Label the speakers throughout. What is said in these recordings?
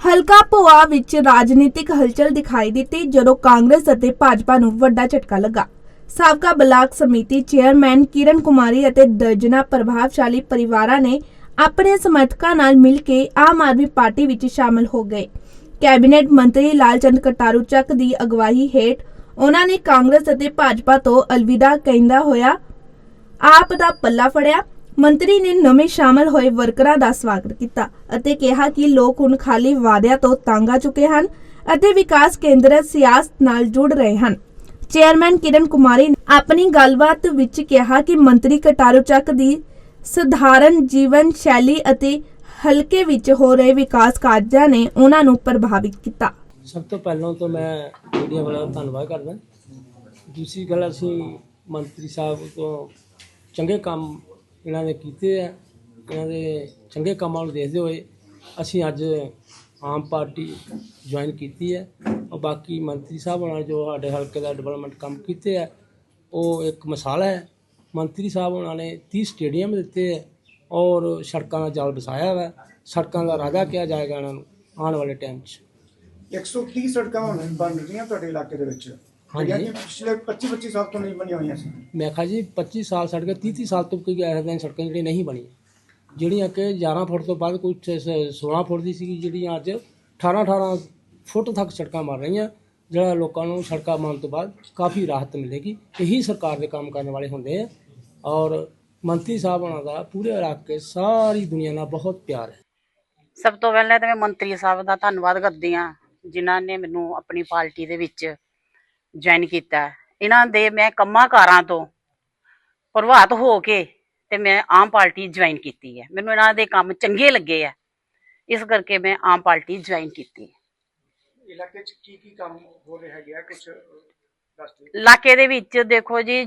Speaker 1: ਹਲਕਾ ਭੋਆ ਵਿੱਚ ਰਾਜਨੀਤਿਕ ਹਲਚਲ ਦਿਖਾਈ ਦਿੱਤੀ ਜਦੋਂ ਕਾਂਗਰਸ ਅਤੇ ਭਾਜਪਾ ਨੂੰ ਵੱਡਾ ਝਟਕਾ ਲੱਗਾ। ਸਾਬਕਾ ਬਲਾਕ ਸਮਿਤੀ ਚੇਅਰਮੈਨ ਕਿਰਨ ਕੁਮਾਰੀ ਅਤੇ ਦਰਜਨਾ ਪ੍ਰਭਾਵਸ਼ਾਲੀ ਪਰਿਵਾਰਾਂ ਨੇ ਆਪਣੇ ਸਮਰਥਕਾਂ ਨਾਲ ਮਿਲ ਕੇ ਆਮ ਆਦਮੀ ਪਾਰਟੀ ਵਿੱਚ ਸ਼ਾਮਲ ਹੋ ਗਏ। ਕੈਬਨਿਟ ਮੰਤਰੀ ਲਾਲਚੰਦ ਕਟਾਰੂ ਚੱਕ ਦੀ ਅਗਵਾਈ ਹੇਠ ਉਹਨਾਂ ਨੇ ਕਾਂਗਰਸ ਅਤੇ ਭਾਜਪਾ ਤੋਂ ਅਲਵਿਦਾ ਕਹਿੰਦਾ ਹੋਇਆ, ਆਪ ਦਾ ਪੱਲਾ ਫੜਿਆ। ਮੰਤਰੀ ਨੇ ਨਵੇਂ ਸ਼ਾਮਲ ਹੋਏ ਵਰਕਰਾਂ ਦਾ ਸਵਾਗਤ ਕੀਤਾ ਅਤੇ ਕਿਹਾ ਕਿ ਲੋਕ ਹੁਣ ਖਾਲੀ ਵਾਅਦਿਆਂ ਤੋਂ ਤੰਗ ਆ ਚੁੱਕੇ ਹਨ ਅਤੇ ਵਿਕਾਸ ਕੇਂਦਰਤ ਸਿਆਸਤ ਨਾਲ ਜੁੜ ਰਹੇ ਹਨ। ਚੇਅਰਮੈਨ ਕਿਰਨ ਕੁਮਾਰੀ ਨੇ ਆਪਣੀ ਗੱਲਬਾਤ ਵਿੱਚ ਕਿਹਾ ਕਿ ਮੰਤਰੀ ਕਟਾਰੂ ਚੱਕ ਦੀ ਸਧਾਰਨ ਜੀਵਨ ਸ਼ੈਲੀ ਅਤੇ ਹਲਕੇ ਵਿੱਚ ਹੋ ਰਹੇ ਵਿਕਾਸ ਕਾਰਜਾਂ ਨੇ ਉਹਨਾਂ ਨੂੰ ਪ੍ਰਭਾਵਿਤ ਕੀਤਾ।
Speaker 2: ਸਭ ਤੋਂ ਪਹਿਲਾਂ ਤਾਂ ਮੈਂ ਮੀਡੀਆ ਵਾਲਿਆਂ ਦਾ ਧੰਨਵਾਦ ਕਰਦਾ। ਦੂਸਰੀ ਗੱਲ, ਅਸੀਂ ਮੰਤਰੀ ਸਾਹਿਬ ਤੋਂ ਚੰਗੇ ਕੰਮ ਇਹਨਾਂ ਨੇ ਕੀਤੇ ਆ, ਇਹਨਾਂ ਦੇ ਚੰਗੇ ਕੰਮਾਂ ਨੂੰ ਦੇਖਦੇ ਹੋਏ ਅਸੀਂ ਅੱਜ ਆਮ ਪਾਰਟੀ ਜੁਆਇਨ ਕੀਤੀ ਹੈ। ਔਰ ਬਾਕੀ ਮੰਤਰੀ ਸਾਹਿਬ ਨਾਲ ਜੋ ਸਾਡੇ ਹਲਕੇ ਦਾ ਡਿਵੈਲਪਮੈਂਟ ਕੰਮ ਕੀਤੇ ਆ, ਉਹ ਇੱਕ ਮਿਸਾਲ ਹੈ। ਮੰਤਰੀ ਸਾਹਿਬ ਉਹਨਾਂ ਨੇ 30 ਸਟੇਡੀਅਮ ਦਿੱਤੇ ਹੈ ਔਰ ਸੜਕਾਂ ਦਾ ਜਾਲ ਵਸਾਇਆ ਹੈ ਸੜਕਾਂ ਦਾ ਰਾਜਾ ਕਿਹਾ ਜਾਏਗਾ ਇਹਨਾਂ ਨੂੰ ਆਉਣ ਵਾਲੇ ਟਾਈਮ 'ਚ।
Speaker 3: 130 ਸੜਕਾਂ ਹੁਣ ਬਣ ਰਹੀਆਂ ਤੁਹਾਡੇ ਇਲਾਕੇ ਦੇ ਵਿੱਚ।
Speaker 2: ਹਾਂਜੀ।
Speaker 3: ਕਿ ਪਿਛਲੇ 25 25 ਸਾਲ ਤੋਂ ਨਹੀਂ ਬਣੀਆਂ ਹੋਈਆਂ ਸੀ।
Speaker 2: ਮੈਂ ਕਿਹਾ ਜੀ 25 ਸਾਲ ਸੜਕਾਂ 30 30 ਸਾਲ ਤੋਂ ਕੋਈ ਐਸਾ ਸੜਕਾਂ ਜਿਹੜੀਆਂ ਨਹੀਂ ਬਣੀਆਂ। ਜਿਹੜੀਆਂ ਕਿ 11 ਫੁੱਟ ਤੋਂ ਬਾਅਦ ਕੁਝ 16 ਫੁੱਟ ਦੀ ਸੀਗੀ ਜਿਹੜੀਆਂ ਅੱਜ 18 18 ਫੁੱਟ ਤੱਕ ਸੜਕਾਂ ਬਣ ਰਹੀਆਂ। ਜਿਹੜਾ ਲੋਕਾਂ ਨੂੰ ਸੜਕਾਂ ਬਣਨ ਤੋਂ ਬਾਅਦ ਕਾਫੀ ਰਾਹਤ ਮਿਲੇਗੀ। ਇਹੀ ਸਰਕਾਰ ਦੇ ਕੰਮ ਕਰਨ ਵਾਲੇ ਹੁੰਦੇ ਆ। ਔਰ ਮੰਤਰੀ ਸਾਹਿਬ ਉਹਨਾਂ ਦਾ ਪੂਰੇ ਇਲਾਕੇ ਸਾਰੀ ਦੁਨੀਆ ਨਾਲ ਬਹੁਤ ਪਿਆਰ ਹੈ।
Speaker 4: ਸਭ ਤੋਂ ਪਹਿਲਾਂ ਤਾਂ ਮੈਂ ਮੰਤਰੀ ਸਾਹਿਬ ਦਾ ਧੰਨਵਾਦ ਕਰਦੀ ਹਾਂ ਜਿਨ੍ਹਾਂ ਨੇ ਮੈਨੂੰ ਆਪਣੀ ਪਾਰਟੀ ਦੇ ਵਿੱਚ ਜੁਆਇਨ ਕੀਤਾ। ਹੈ। ਇਹਨਾਂ ਦੇ ਮੈਂ ਕੰਮਾਂ ਕਾਰਾਂ ਤੋਂ ਪ੍ਰਭਾਵਿਤ ਹੋ ਕੇ ਤੇ ਮੈਂ ਆਮ ਪਾਰਟੀ ਜੁਆਇਨ ਕੀਤੀ ਹੈ। ਮੈਨੂੰ ਇਹਨਾਂ ਦੇ ਕੰਮ ਚੰਗੇ ਲੱਗੇ ਆ। ਇਸ ਕਰਕੇ ਮੈਂ ਆਮ ਪਾਰਟੀ ਜੁਆਇਨ ਕੀਤੀ ਹੈ।
Speaker 3: ਇਲਾਕੇ 'ਚ ਕੀ ਕੀ ਕੰਮ ਹੋ ਰਿਹਾ ਹੈਗਾ ਕੁਝ ਦੱਸ ਦਿਓ।
Speaker 4: ਇਲਾਕੇ ਦੇ ਵਿੱਚ ਦੇਖੋ ਜੀ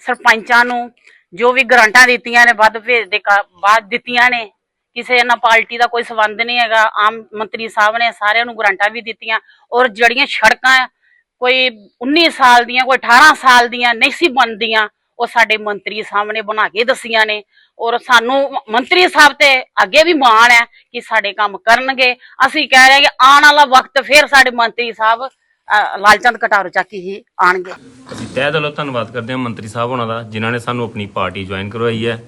Speaker 4: ਸਰਪੰਚਾਂ ਨੂੰ ਜੋ ਵੀ ਗਰੰਟਾਂ ਦਿੱਤੀਆਂ ਨੇ ਵੱਧ ਭੇਜ ਦੇ ਕਾ- ਬਾਅਦ ਦਿੱਤੀਆਂ ਨੇ ਕਿਸੇ ਨਾਲ ਪਾਰਟੀ ਦਾ ਕੋਈ ਸਬੰਧ ਨਹੀਂ ਹੈਗਾ। ਆਮ ਮੰਤਰੀ ਸਾਹਿਬ ਨੇ ਸਾਰਿਆਂ ਨੂੰ ਗਰੰਟਾਂ ਵੀ ਦਿੱਤੀਆਂ ਔਰ ਜਿਹੜੀਆਂ ਸੜਕਾਂ ਕੋਈ 19 ਸਾਲ ਦੀਆਂ, ਕੋਈ 18 ਸਾਲ ਦੀਆਂ ਨਹੀਂ ਸੀ ਬਣਦੀਆਂ। ਉਹ ਸਾਡੇ ਮੰਤਰੀ ਸਾਹਿਬ ਨੇ ਬਣਾ ਕੇ ਦੱਸੀਆਂ ਨੇ। ਔਰ ਸਾਨੂੰ ਮੰਤਰੀ ਸਾਹਿਬ ਤੇ ਅੱਗੇ ਵੀ ਮਾਣ ਹੈ ਕਿ ਸਾਡੇ ਕੰਮ ਕਰਨਗੇ। ਅਸੀਂ ਕਹਿ ਰਹੇ ਕਿ ਆਉਣ ਵਾਲਾ ਵਕਤ ਫਿਰ ਸਾਡੇ ਮੰਤਰੀ ਸਾਹਿਬ ਲਾਲਚੰਦ ਕਟਾਰੂ ਚੱਕ ਹੀ ਆਣਗੇ
Speaker 5: ਅਸੀਂ ਤਹਿ ਦਿਲੋਂ ਧੰਨਵਾਦ ਕਰਦੇ ਹਾਂ ਮੰਤਰੀ ਸਾਹਿਬ ਉਹਨਾਂ ਦਾ, ਜਿਨ੍ਹਾਂ ਨੇ ਸਾਨੂੰ ਆਪਣੀ ਪਾਰਟੀ ਜੁਆਇਨ ਕਰਵਾਈ ਹੈ।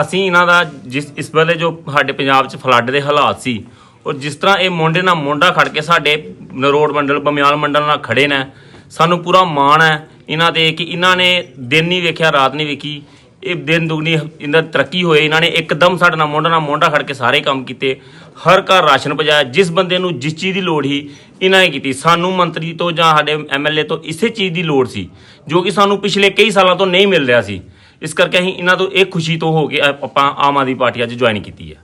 Speaker 5: ਅਸੀਂ ਇਹਨਾਂ ਦਾ ਜਿਸ, ਇਸ ਵੇਲੇ ਜੋ ਸਾਡੇ ਪੰਜਾਬ 'ਚ ਫਲੱਡ ਦੇ ਹਾਲਾਤ ਸੀ ਔਰ ਜਿਸ ਤਰ੍ਹਾਂ ਇਹ ਮੁੰਡੇ ਨਾਲ ਮੁੰਡਾ ਖੜ ਕੇ ਸਾਡੇ ਨਰੋੜ ਮੰਡਲ, ਬਮਿਆਲ ਮੰਡਲ ਨਾਲ ਖੜੇ ਨੇ। ਸਾਨੂੰ ਪੂਰਾ ਮਾਣ ਹੈ ਇਹਨਾਂ ਤੇ ਕਿ ਇਹਨਾਂ ਨੇ ਦਿਨ ਨਹੀਂ ਵੇਖਿਆ, ਰਾਤ ਨਹੀਂ ਵੇਖੀ। ਇਹ ਦਿਨ ਦੁਗਣੀ ਇਹਨਾਂ ਦੀ ਤਰੱਕੀ ਹੋਏ, ਇਹਨਾਂ ਨੇ ਇੱਕਦਮ ਸਾਡੇ ਨਾਲ ਮੁੰਡਾ ਨਾਲ ਮੋਢਾ ਖੜ ਕੇ ਸਾਰੇ ਕੰਮ ਕੀਤੇ। ਹਰ ਘਰ ਰਾਸ਼ਨ ਪਹੁੰਚਾਇਆ, ਜਿਸ ਬੰਦੇ ਨੂੰ ਜਿਸ ਚੀਜ਼ ਦੀ ਲੋੜ ਸੀ, ਇਹਨਾਂ ਨੇ ਕੀਤੀ। ਸਾਨੂੰ ਮੰਤਰੀ ਤੋਂ ਜਾਂ ਸਾਡੇ ਐਮਐਲਏ ਤੋਂ ਇਸੇ ਚੀਜ਼ ਦੀ ਲੋੜ ਸੀ, ਜੋ ਕਿ ਸਾਨੂੰ ਪਿਛਲੇ ਕਈ ਸਾਲਾਂ ਤੋਂ ਨਹੀਂ ਮਿਲ ਰਿਹਾ ਸੀ। ਇਸ ਕਰਕੇ ਅਸੀਂ ਇਹਨਾਂ ਤੋਂ ਇਹ ਖੁਸ਼ੀ ਤੋਂ ਹੋ ਕੇ ਆਪਾਂ ਆਮ ਆਦਮੀ ਪਾਰਟੀ ਅੱਜ ਜੁਆਇਨ ਕੀਤੀ ਹੈ।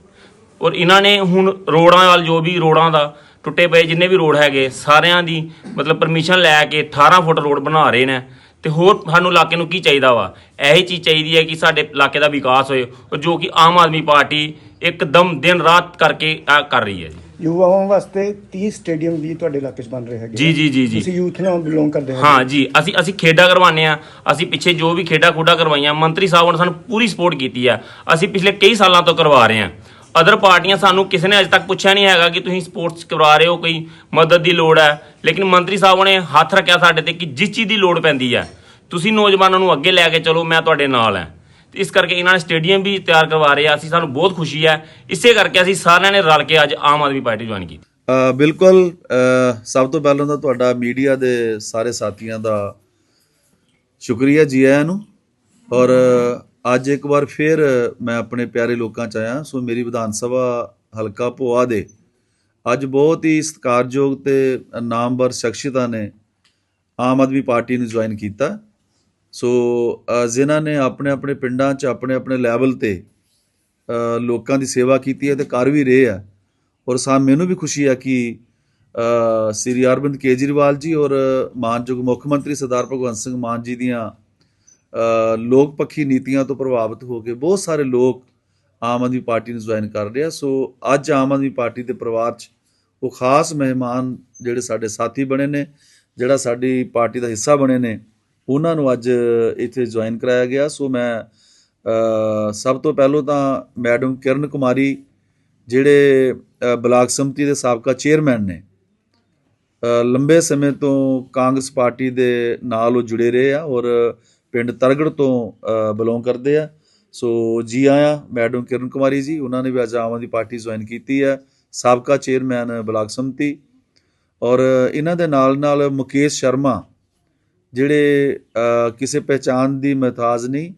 Speaker 5: ਔਰ ਇਹਨਾਂ ਨੇ ਹੁਣ ਰੋਡਾਂ ਵਾਲ ਜੋ ਵੀ ਰੋਡਾਂ ਦਾ ਟੁੱਟੇ ਪਏ ਜਿੰਨੇ ਵੀ ਰੋਡ ਹੈਗੇ ਸਾਰਿਆਂ ਦੀ ਮਤਲਬ ਪਰਮਿਸ਼ਨ ਲੈ ਕੇ 18 ਫੁੱਟ ਰੋਡ ਬਣਾ ਰਹੇ ਨੇ। ਤੇ ਹੋਰ ਸਾਨੂੰ ਇਲਾਕੇ ਨੂੰ ਕੀ ਚਾਹੀਦਾ ਵਾ? ਇਹੀ ਚੀਜ਼ ਚਾਹੀਦੀ ਹੈ ਕਿ ਸਾਡੇ ਇਲਾਕੇ ਦਾ ਵਿਕਾਸ ਹੋਏ ਜੋ ਕਿ ਆਮ ਆਦਮੀ ਪਾਰਟੀ ਇੱਕਦਮ ਦਿਨ ਰਾਤ ਕਰਕੇ ਆ ਕਰ ਰਹੀ ਹੈ ਜੀ।
Speaker 3: ਯੁਵਾਵਾਂ ਵਾਸਤੇ 30 ਸਟੇਡੀਅਮ ਵੀ ਤੁਹਾਡੇ ਇਲਾਕੇ 'ਚ ਬਣ ਰਹੇ ਹੈਗੇ
Speaker 5: ਜੀ, ਜੀ, ਜੀ, ਜੀ।
Speaker 3: ਤੁਸੀਂ ਯੂਥ ਨਾਲ ਬਿਲੋਂਗ ਕਰਦੇ ਹੋ
Speaker 5: ਹਾਂ ਜੀ ਅਸੀਂ ਅਸੀਂ ਖੇਡਾਂ ਕਰਵਾਉਂਦੇ ਆ ਅਸੀਂ ਪਿੱਛੇ ਜੋ ਵੀ ਖੇਡਾਂ ਖੂਡਾਂ ਕਰਵਾਈਆਂ ਮੰਤਰੀ ਸਾਹਿਬ ਨੇ ਸਾਨੂੰ ਪੂਰੀ ਸਪੋਰਟ ਕੀਤੀ ਆ। ਅਸੀਂ ਪਿਛਲੇ ਕਈ ਸਾਲਾਂ ਤੋਂ ਕਰਵਾ ਰਹੇ ਆ ਅਦਰ ਪਾਰਟੀਆਂ ਸਾਨੂੰ ਕਿਸੇ ਨੇ ਅਜੇ ਤੱਕ ਪੁੱਛਿਆ ਨਹੀਂ ਹੈਗਾ ਕਿ ਤੁਸੀਂ ਸਪੋਰਟਸ ਕਰਵਾ ਰਹੇ ਹੋ, ਕੋਈ ਮਦਦ ਦੀ ਲੋੜ ਹੈ। ਲੇਕਿਨ ਮੰਤਰੀ ਸਾਹਿਬ ਨੇ ਹੱਥ ਰੱਖਿਆ ਸਾਡੇ ਤੇ ਕਿ ਜਿਸ ਚੀਜ਼ ਦੀ ਲੋੜ ਪੈਂਦੀ ਹੈ, ਤੁਸੀਂ ਨੌਜਵਾਨਾਂ ਨੂੰ ਅੱਗੇ ਲੈ ਕੇ ਚਲੋ, ਮੈਂ ਤੁਹਾਡੇ ਨਾਲ ਹਾਂ। ਤੇ ਇਸ ਕਰਕੇ ਇਹਨਾਂ ਨੇ ਸਟੇਡੀਅਮ ਵੀ ਤਿਆਰ ਕਰਵਾ ਰਹੇ ਆ। ਅਸੀਂ ਸਾਨੂੰ ਬਹੁਤ ਖੁਸ਼ੀ ਹੈ। ਇਸੇ ਕਰਕੇ ਅਸੀਂ ਸਾਰਿਆਂ ਨੇ ਰਲ ਕੇ ਅੱਜ ਆਮ ਆਦਮੀ ਪਾਰਟੀ ਜੁਆਇਨ ਕੀਤੀ।
Speaker 6: ਬਿਲਕੁਲ ਸਭ ਤੋਂ ਪਹਿਲਾਂ ਤਾਂ ਤੁਹਾਡਾ ਮੀਡੀਆ ਦੇ ਸਾਰੇ ਸਾਥੀਆਂ ਦਾ ਸ਼ੁਕਰੀਆ ਜੀ ਆਇਆਂ ਨੂੰ। ਔਰ ਅੱਜ ਇੱਕ ਵਾਰ ਫਿਰ ਮੈਂ ਆਪਣੇ ਪਿਆਰੇ ਲੋਕਾਂ ਚ ਆਇਆ, ਸੋ ਮੇਰੀ ਵਿਧਾਨ ਸਭਾ ਹਲਕਾ ਭੋਆ ਦੇ ਅੱਜ ਬਹੁਤ ਹੀ ਸਤਿਕਾਰਯੋਗ ਤੇ ਨਾਮਵਰ ਸ਼ਖਸੀਅਤਾਂ ਨੇ ਆਮ ਆਦਮੀ ਪਾਰਟੀ ਨੂੰ ਜੁਆਇਨ ਕੀਤਾ। ਸੋ ਜਿਨ੍ਹਾਂ ਨੇ ਆਪਣੇ ਆਪਣੇ ਪਿੰਡਾਂ 'ਚ, ਆਪਣੇ ਆਪਣੇ ਲੈਵਲ ਤੇ ਲੋਕਾਂ ਦੀ ਸੇਵਾ ਕੀਤੀ ਹੈ ਤੇ ਕਰ ਵੀ ਰਹੇ ਆ। ਔਰ ਸਾ ਮੈਨੂੰ ਵੀ ਖੁਸ਼ੀ ਹੈ ਕਿ ਸ੍ਰੀ ਅਰਵਿੰਦ ਕੇਜਰੀਵਾਲ ਜੀ ਔਰ ਮਾਨਯੋਗ ਮੁੱਖ ਮੰਤਰੀ ਸਰਦਾਰ ਭਗਵੰਤ ਸਿੰਘ ਮਾਨ ਜੀ ਦੀਆਂ ਲੋਕ ਪੱਖੀ ਨੀਤੀਆਂ ਤੋਂ ਪ੍ਰਭਾਵਿਤ ਹੋ ਕੇ ਬਹੁਤ ਸਾਰੇ ਲੋਕ ਆਮ ਆਦਮੀ ਪਾਰਟੀ ਨੂੰ ਜੁਆਇਨ ਕਰ ਰਹੇ ਆ। ਸੋ ਅੱਜ ਆਮ ਆਦਮੀ ਪਾਰਟੀ ਦੇ ਪਰਿਵਾਰ 'ਚ ਉਹ ਖਾਸ ਮਹਿਮਾਨ ਜਿਹੜੇ ਸਾਡੇ ਸਾਥੀ ਬਣੇ ਨੇ, ਜਿਹੜਾ ਸਾਡੀ ਪਾਰਟੀ ਦਾ ਹਿੱਸਾ ਬਣੇ ਨੇ, ਉਹਨਾਂ ਨੂੰ ਅੱਜ ਇੱਥੇ ਜੁਆਇਨ ਕਰਾਇਆ ਗਿਆ। ਸੋ ਮੈਂ ਸਭ ਤੋਂ ਪਹਿਲਾਂ ਤਾਂ ਮੈਡਮ ਕਿਰਨ ਕੁਮਾਰੀ ਜਿਹੜੇ ਬਲਾਕ ਸਮਿਤੀ ਦੇ ਸਾਬਕਾ ਚੇਅਰਮੈਨ ਨੇ ਲੰਬੇ ਸਮੇਂ ਤੋਂ ਕਾਂਗਰਸ ਪਾਰਟੀ ਦੇ ਨਾਲ ਉਹ ਜੁੜੇ ਰਹੇ ਆ ਔਰ ਪਿੰਡ ਤਰਗੜ ਤੋਂ ਬਿਲੋਂਗ ਕਰਦੇ ਆ। ਸੋ ਜੀ ਆਇਆਂ ਮੈਡਮ ਕਿਰਨ ਕੁਮਾਰੀ ਜੀ, ਉਹਨਾਂ ਨੇ ਵੀ ਅੱਜ ਆਮ ਆਦਮੀ ਪਾਰਟੀ ਜੁਆਇਨ ਕੀਤੀ ਹੈ। ਸਾਬਕਾ ਚੇਅਰਮੈਨ ਬਲਾਕ ਸੰਮਤੀ। ਔਰ ਇਹਨਾਂ ਦੇ ਨਾਲ ਨਾਲ ਮੁਕੇਸ਼ ਸ਼ਰਮਾ, ਜਿਹੜੇ ਕਿਸੇ ਪਹਿਚਾਨ ਦੀ ਮਹਤਾਜ ਨਹੀਂ